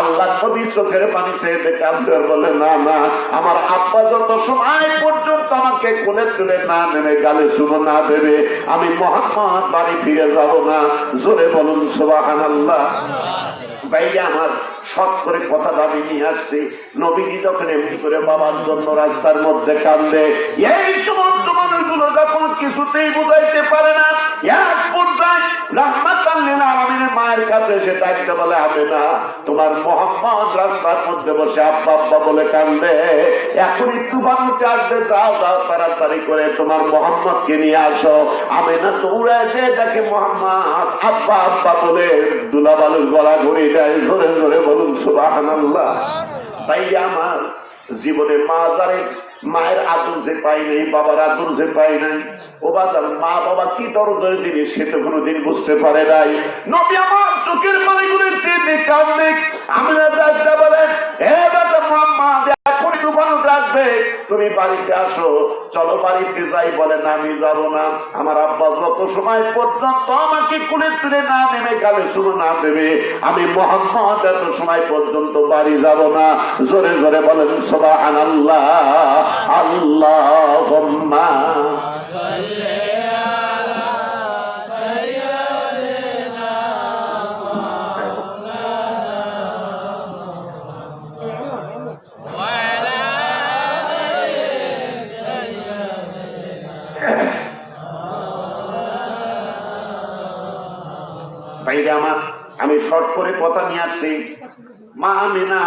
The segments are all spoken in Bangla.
আল্লাহ নবী চোখের পানি বলে না না, আমার আব্বা যত সময় পর্যন্ত আমাকে কোলে তুলে না গালে শুনো না দেবে, আমি মোহাম্মদ বাড়ি ফিরে যাব না। জোরে বলুন সোবাহান আল্লাহ আমার শখ করে নিয়ে আসছি। নবীজি এমনি করে বাবার জন্য রাস্তার মধ্যে কান্দে, এই সমস্ত মানুষগুলো যখন কিছুতেই বুঝাইতে পারে না মায়ের কাছে সে ডাকতে বলে হবে না, তোমার মোহাম্মদ রাস্তার মধ্যে বসে আব্বা আব্বা বলে কান্দে এখনই তুফান উঠে আসবে, যাও যাও, তাড়াতাড়ি করে তোমার মোহাম্মদকে নিয়ে আসো। আমি না দৌড়ে যে দেখে মোহাম্মদ, আব্বা আব্বা বলে দুলাবালুর গলা ঘুরে দেয়। জোরে জোরে বলুন আল্লাহ তাই আমার জীবনে মা যারে মায়ের আদর যে পাই নাই, বাবার আদর যে পাই নাই। ও বাজার, মা বাবা কি দরদের সে তো কোনোদিন বুঝতে পারে নাই। নবী আমার চোখের পানি করেছে বেকার নেই আমি না ডাকতে বলেন তুমি বাড়িতে আসো। চলো বাড়িতে যাই বলে আমি না। আমার আব্বা যত সময় পর্যন্ত আমাকে কুলে তুলে না নেবে, গালে শুরু না দেবে, আমি মোহাম্মদ এত সময় পর্যন্ত বাড়ি যাব না। জোরে জোরে বলেন সোবাহান আল্লাহ আল্লাহ আমি শর্ট করে কথা নিয়ে আসছি মা আমিনা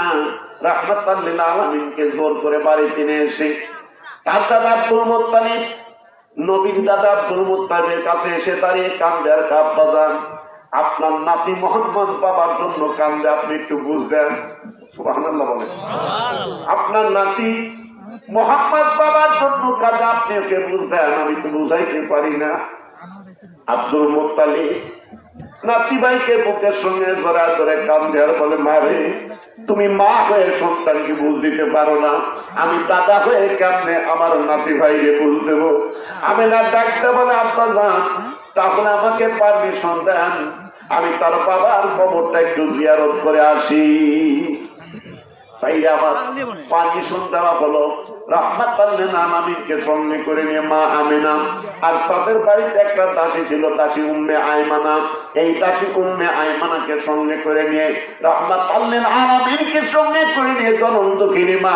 রাহমাত আলমিনকে জোর করে বাড়িতে নিয়ে এসে তার দাদা আব্দুল মোত্তালিব নবীর দাদা আব্দুল মোত্তালিবের কাছে এসে দাঁড়িয়ে কান্দে আর কাপ বাজান। আপনার নাতি মোহাম্মদ বাবার জন্য কান্দে আপনি একটু সুবহানাল্লাহ বলেন। আপনার নাতি মোহাম্মদ বাবার জন্য কাজে আপনি ওকে বুঝবেন আমি তো বুঝাইতে পারি না। আব্দুল মোত্তালিব নাতি ভাইকে বুকের সঙ্গে জোড়া ধরে কাম দেওয়ার বলে মারে তুমি মা হয়ে সন্তানকে বুঝ দিতে পারো না। আমি দাদা হয়ে কেমনে আমার নাতি ভাইকে বুঝ দেব? আমি না ডাকতে বলে আব্বা যান, তাহলে আমাকে পারমিশন দেন। আমি তার বাবার খবরটা একটু জিয়ারত করে আসি। তাই আমার পারমিশন দেওয়া হলো। রহমাত পারলেন আমিনকে সঙ্গে করে নিয়ে মা আমিনা। আর তাদের বাড়িতে একটা দাসী ছিল দাসী উম্মে আইমানা। এই দাসী উম্মে আইমানাকে সঙ্গে করে নিয়ে রহমাত পারলেন আমিনকে সঙ্গে করে নিয়ে জনম মা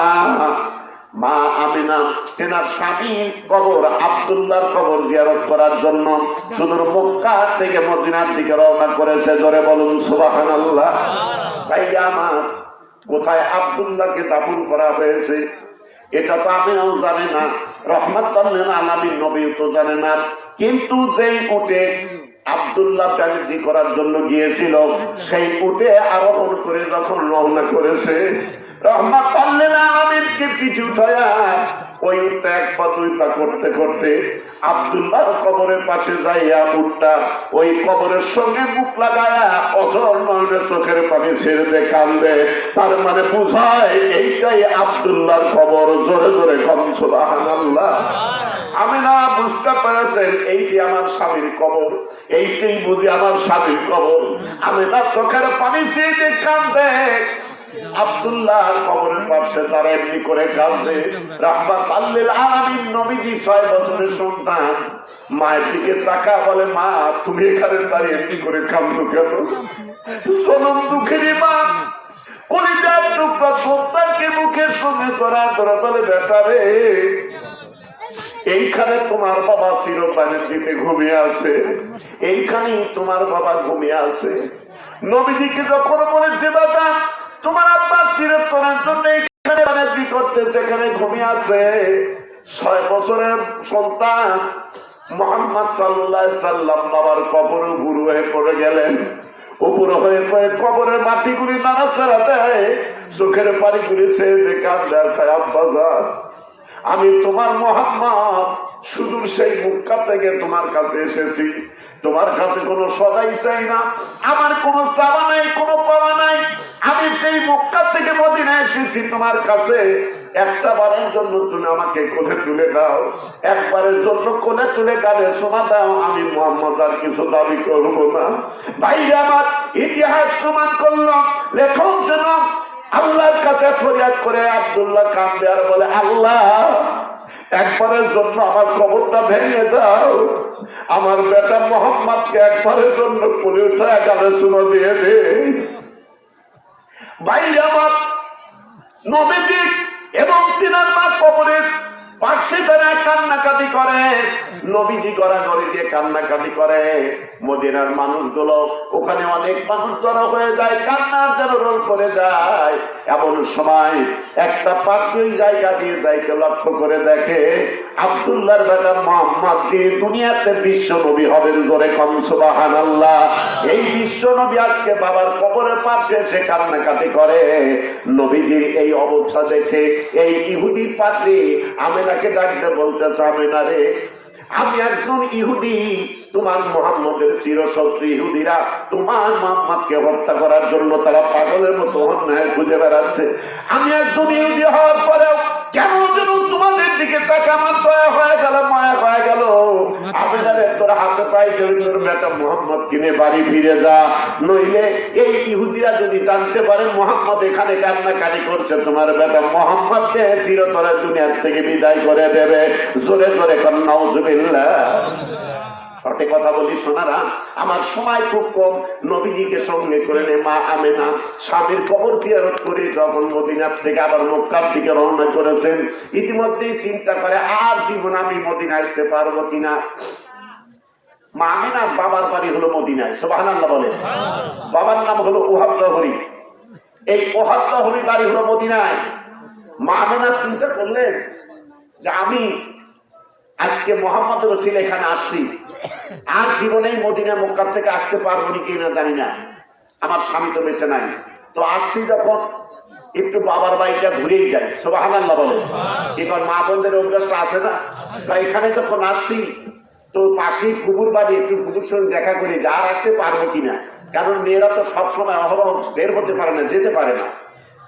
মা আমিনা। তেনার স্বামীর কবর আবদুল্লাহর কবর জিয়ারত করার জন্য সুদূর মক্কা থেকে মদিনার দিকে রওনা করেছে। জোরে বলুন সুবহানাল্লাহ। তাই আমার কোথায় আবদুল্লাহকে দাফন করা হয়েছে? এটা তো আমিও জানে না, রহমত আলামিন নবী তো জানে না। কিন্তু যেই উঠে আবদুল্লাহ করার জন্য গিয়েছিল, সেই উঠে আরোহণ করে যখন রওনা করেছে ওই করতে করতে পাশে যাইয়া ওই সঙ্গে লাগায়া চোখের পানি ছেড়ে দে কান্দে। তার মানে বুঝায়, এইটাই আবদুল্লাহর কবর। জোরে জোরে আল্লাহ আমি না বুঝতে পেরেছেন, এইটি আমার স্বামীর কবর, এইটাই বুঝি আমার স্বামীর কবর। আমি না চোখের পানি ছেড়ে কান্দে। কবরের পাশে তারা এমনি করে রাহমাত আল্লিল আলামিন নবীজি ছয় বছরের সন্তান। মায়ের দিকে তাকা বলে, মা, তুমি এখানে দাঁড়িয়ে করে কেন? সোনম দুঃখেরই মা, কলিজার টুকরা সন্তানকে মুখের সঙ্গে করা ধরা বলে এইখানে তোমার বাবা চিরপানের দিকে ঘুমিয়ে আছে। এইখানেই তোমার বাবা ঘুমিয়ে আছে। নবীজিকে যখন বলে বলেছে বাবা তোমার আব্বা চিরতনের জন্য এখানে বাণিজ্য করতে সেখানে ঘুমিয়ে আছে। ছয় বছরের সন্তান মোহাম্মদ সাল্লাহ সাল্লাম বাবার কবর গুরু হয়ে পড়ে গেলেন। উপর হয়ে পড়ে কবরের মাটিগুলি দেয় চোখের পানিগুলি সে দেখার দেখায় আমি তোমার মোহাম্মদ, সুদূর সেই মুক্কা থেকে তোমার কাছে এসেছি। তোমার কাছে কোনো সদাই চাই না। আমার কোনো চাওয়া নাই, কোনো পাওয়া নাই। আমি সেই মক্কা থেকে মদিনা এসেছি তোমার কাছে। একটা বারের জন্য তুমি আমাকে কোলে তুলে দাও। একবারের জন্য কোলে তুলে কালে শোনা দাও। আমি মোহাম্মদ আর কিছু দাবি করব না। ভাই আমার ইতিহাস প্রমাণ করলাম লেখক কাছে ফরিয়াদ করে আব্দুল্লাহ কান্দে আর বলে, আল্লাহ একবারের জন্য আমার কবরটা ভেঙে দাও। আমার বেটা মোহাম্মদকে একবারের জন্য পুলিশ উঠে শুনে দিয়ে দে। বাইরে আমার নবীজি এবং তিনার মা কবরের পাশে তারা কান্নাকাটি করে। নবীজি দিয়ে কান্নাকাটি করে। মদিনার মানুষগুলো, ওখানে অনেক মানুষ জড়ো হয়ে যায়, কান্নার যেন রোল করে যায়। এমন সময় একটা পাত্র ওই জায়গা দিয়ে যাইকে লক্ষ্য করে দেখে, আব্দুল্লাহর বেটা মোহাম্মদ, যে দুনিয়াতে বিশ্ব নবী হবেন ধরে কমসুবাহান আল্লাহ এই বিশ্ব নবী আজকে বাবার কবরের পাশে এসে কান্নাকাটি করে। নবীজির এই অবস্থা দেখে এই ইহুদি পাত্রী আমেনাকে ডাকতে বলতেছে আমেনা রে, আমি একজন ইহুদি। তোমার মোহাম্মদের চিরশত্রু ইহুদিরা তোমার মোহাম্মদকে হত্যা করার জন্য তারা পাগলের মতো অন্যায় খুঁজে বেড়াচ্ছে। আমি একজন ইহুদি হওয়ার পরেও কেন যেন দিকে তাকে আমার দয়া হয়ে গেল মায়া হয়ে গেল। জানে তোর হাতে পাই তোর বেটা মোহাম্মদ কিনে বাড়ি ফিরে যা। নইলে এই ইহুদিরা যদি জানতে পারে মোহাম্মদ এখানে কান্নাকানি করছে তোমার বেটা মোহাম্মদকে চিরতরে দুনিয়ার থেকে বিদায় করে দেবে। জোরে জোরে কন্যাও উজুবিল্লাহ সঠিক কথা বলি শোনারা আমার সময় খুব কম। নবীজিকে সঙ্গে করে নে মা আমেনা। স্বামীর খবর জিয়ারত করে যখন মদিনার থেকে আবার মক্কার দিকে রওনা করেছেন, ইতিমধ্যেই চিন্তা করে, আর জীবন আমি মদিনা আসতে পারব কিনা? মা আমেনা বাবার বাড়ি হলো মদিনায় সোবাহান বলে। বাবার নাম হলো ওহাব জহরি। এই ওহাব জহরি বাড়ি হলো মদিনায়। মা আমেনা চিন্তা করলেন যে আমি আজকে মোহাম্মদ রসিল এখানে আসছি। আর জীবনেই মদিনা মক্কার থেকে আসতে পারব নি কিনা জানি না। আমার স্বামী তো বেঁচে নাই। তো আসছি যখন একটু বাবার বাড়িটা ঘুরেই যাই। সোবাহান এবার মা বোনদের অভ্যাসটা আছে না? তা এখানে যখন আসছি, তো পাশেই ফুবুর বাড়ি, একটু ফুবুর সঙ্গে দেখা করি যে আসতে পারব কিনা কারণ মেয়েরা তো সবসময় অহরহ বের হতে পারে না, যেতে পারে না।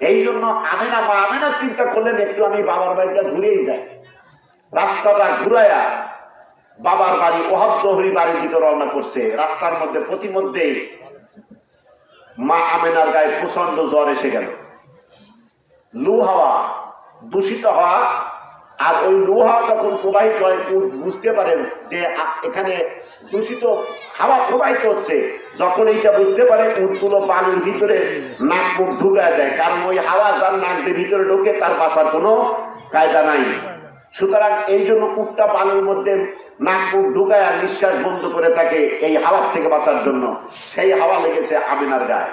এই জন্য আমি না, মা, আমি না চিন্তা করলেন একটু আমি বাবার বাড়িটা ঘুরেই যাই। রাস্তাটা ঘুরায়া বাবার বাড়ি, ওহাব জহরি বাড়ির দিকে রওনা করছে। রাস্তার মধ্যে প্রতিমধ্যেই মা আমেনার গায়ে প্রচণ্ড জ্বর এসে গেল। লু হাওয়া, দূষিত হওয়া, আর ওই লু হাওয়া যখন প্রবাহিত হয় বুঝতে পারেন যে এখানে দূষিত হাওয়া প্রবাহিত হচ্ছে। যখন এইটা বুঝতে পারে, উটগুলো বালুর ভিতরে নাক মুখ ঢুকায় দেয়। কারণ ওই হাওয়া যার নাক দিয়ে ভিতরে ঢোকে, তার বাঁচার কোনো কায়দা নাই। সুতরাং এই জন্য উটটা বালুর মধ্যে নাক মুখ ঢুকায় নিঃশ্বাস বন্ধ করে থাকে এই হাওয়ার থেকে বাঁচার জন্য সেই হাওয়া লেগেছে আমিনার গায়ে।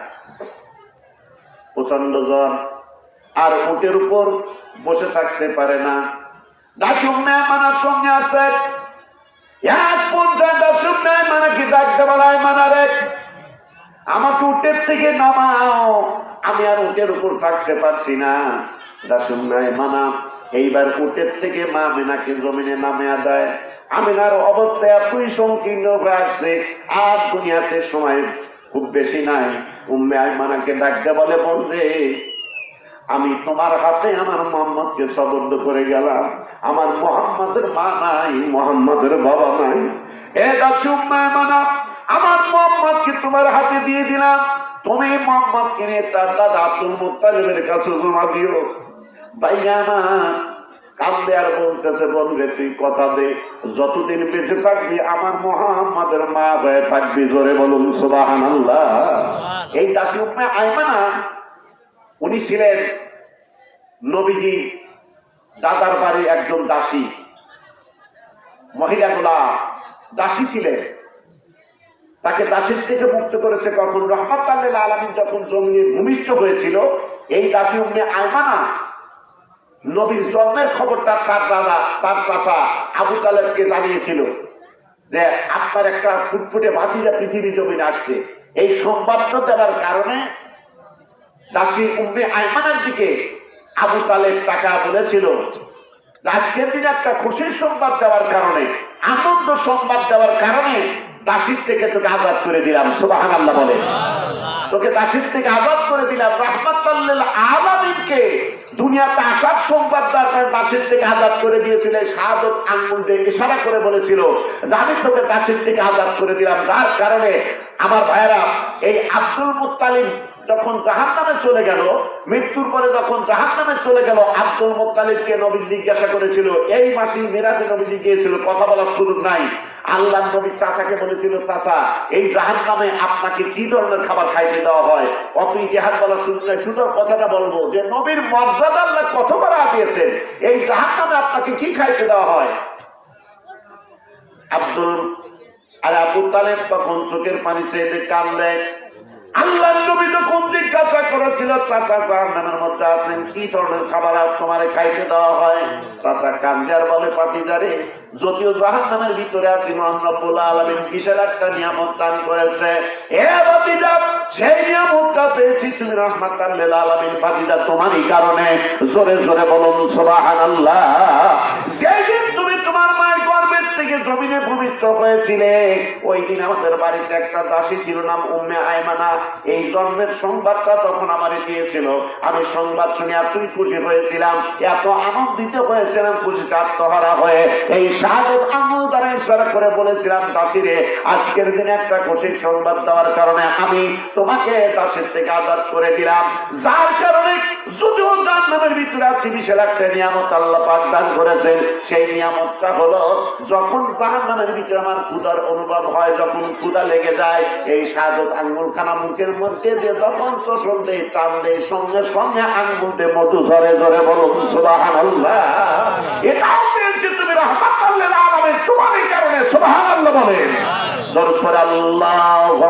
প্রচণ্ড জ্বর, আর উটের উপর বসে থাকতে পারে না। দাসুম মেহমানের সঙ্গে আছে। এক পর্যায়ে মেহমানাকে ডাকতে বলায় মানারে আমাকে উটের থেকে নামাও। আমি আর উটের উপর থাকতে পারছি না। মেহমানা এইবার থেকে মা মেনাকে জমিনে নামে দেয়। আমিনার এতই সংকীর্ণ হয়ে আসছে, আর দুনিয়াতে সময় খুব বেশি নাই। উম্মে আইমানাকে ডাকতে বলে আমি তোমার হাতে আমার মোহাম্মদকে সবদ্ধ করে গেলাম। আমার মোহাম্মদের মা নাই, মোহাম্মদের বাবা নাই। এ দাসুম্মায় মানা আমার মোহাম্মদকে তোমার হাতে দিয়ে দিলাম। তুমি মোহাম্মদকে নিয়ে তার দাদা আব্দুল মুত্তালিবের কাছে জমা দিও। আমার কান্দে আর বলতেছে বলবে তুই কথা দে। যতদিন বেঁচে থাকবি আমার মোহাম্মদের মা হয়ে থাকবি। জোরে বলুন সুবাহান এই দাসী উম্মে আইমানা উনি ছিলেন নবীজি দাদার বাড়ির একজন দাসী মহিলাগুলা দাসী ছিলেন। তাকে দাসীর থেকে মুক্ত করেছে কখন? রহমত আলমিন যখন জমিনে ভূমিষ্ঠ হয়েছিল এই দাসী উম্মে আইমানা নবীর জন্মের খবরটা তার দাদা, তার চাচা আবু তালেবকে জানিয়েছিল যে আপনার একটা ফুটফুটে ভাতিজা পৃথিবী জমিনে আসছে। এই সংবাদটা দেওয়ার কারণে দাসী উম্মে আইমানের দিকে আবু তালেব টাকা বলেছিল আজকের দিনে একটা খুশির সংবাদ দেওয়ার কারণে, আনন্দ সংবাদ দেওয়ার কারণে দাসির থেকে তোকে আজাদ করে দিলাম সুবাহান আল্লাহ বলে। তোকে দাসির থেকে আজাদ করে দিলাম। রহমত আলামিনকে দুনিয়াতে আসার সংবাদ দেওয়ার পর দাসির থেকে আজাদ করে দিয়েছিল শাহাদত আঙ্গুল দিয়ে ইশারা করে বলেছিল যে আমি তোকে দাসির থেকে আজাদ করে দিলাম। যার কারণে আমার ভাইয়েরা, এই আব্দুল মুত্তালিম যখন জাহান নামে চলে গেল, মৃত্যুর পরে যখন জাহান নামে চলে গেল, আব্দুল মোত্তালিবকে নবী জিজ্ঞাসা করেছিল, এই মাসি মিরাজে নবীজি গিয়েছিল কথা বলার সুযোগ নাই। আল্লাহ নবী চাচাকে বলেছিল, চাচা, এই জাহান নামে আপনাকে কি ধরনের খাবার খাইতে দেওয়া হয়। অত ইতিহাস বলার সুযোগ নাই। শুধু কথাটা বলব যে, নবীর মর্যাদা আল্লাহ কত বাড়া দিয়েছেন। এই জাহান নামে আপনাকে কি খাইতে দেওয়া হয়? আব্দুল আর আবু তালেব তখন চোখের পানি চেয়ে কান দেয়। আল্লাহ নবী তখন জিজ্ঞাসা করেছিল, চাচা চার মধ্যে আছেন? কি ধরনের খাবার তোমারে খাইতে দেওয়া হয়? চাচা কান্দার বলে পাতিজারে যদিও জাহান নামের ভিতরে আছি কিসের একটা নিয়ামত দান করেছে। এ সেই নিয়ামতটা পেয়েছি তুমি তোমারই কারণে। জোরে জোরে বলুন সোবাহান আল্লাহ তুমি তোমার মায়ের থেকে জমিনে পবিত্র হয়েছিলে। ওই দিন আমাদের বাড়িতে একটা দাসী ছিল, নাম উম্মে আয়মানা এই জন্মের সংবাদটা তখন আমারে দিয়েছিল। আমি সংবাদ শুনে এতই খুশি হয়েছিলাম। এত আনন্দিত হয়েছিলাম খুশিতে আত্মহারা হয়ে। এই শাহাদত আঙুল দ্বারা ইশারা করে বলেছিলাম দাসীরে আজকের দিনে একটা খুশির সংবাদ দেওয়ার কারণে আমি তোমাকে দাসের থেকে আজাদ করে দিলাম। যার কারণে যদিও জান নামের ভিতরে আছি বিশাল একটা নিয়ামত আল্লাহ পাক দান করেছেন। সেই নিয়ামতটা হলো যখন জাহান নামের ভিতরে আমার ক্ষুদার অনুভব হয় যখন ক্ষুদা লেগে যায় এই সাদত আঙ্গুল খানা মুখের মধ্যে দিয়ে যখন চোষণ দেয় টান দেয় সঙ্গে সঙ্গে আঙ্গুল দিয়ে মধু ঝরে ঝরে বলো সুবাহান আল্লাহ এটাও পেয়েছি তুমি রহমাত আল্লাহ আলমের তোমারই কারণে সুবাহান আল্লাহ বলেন। দরকার আল্লাহ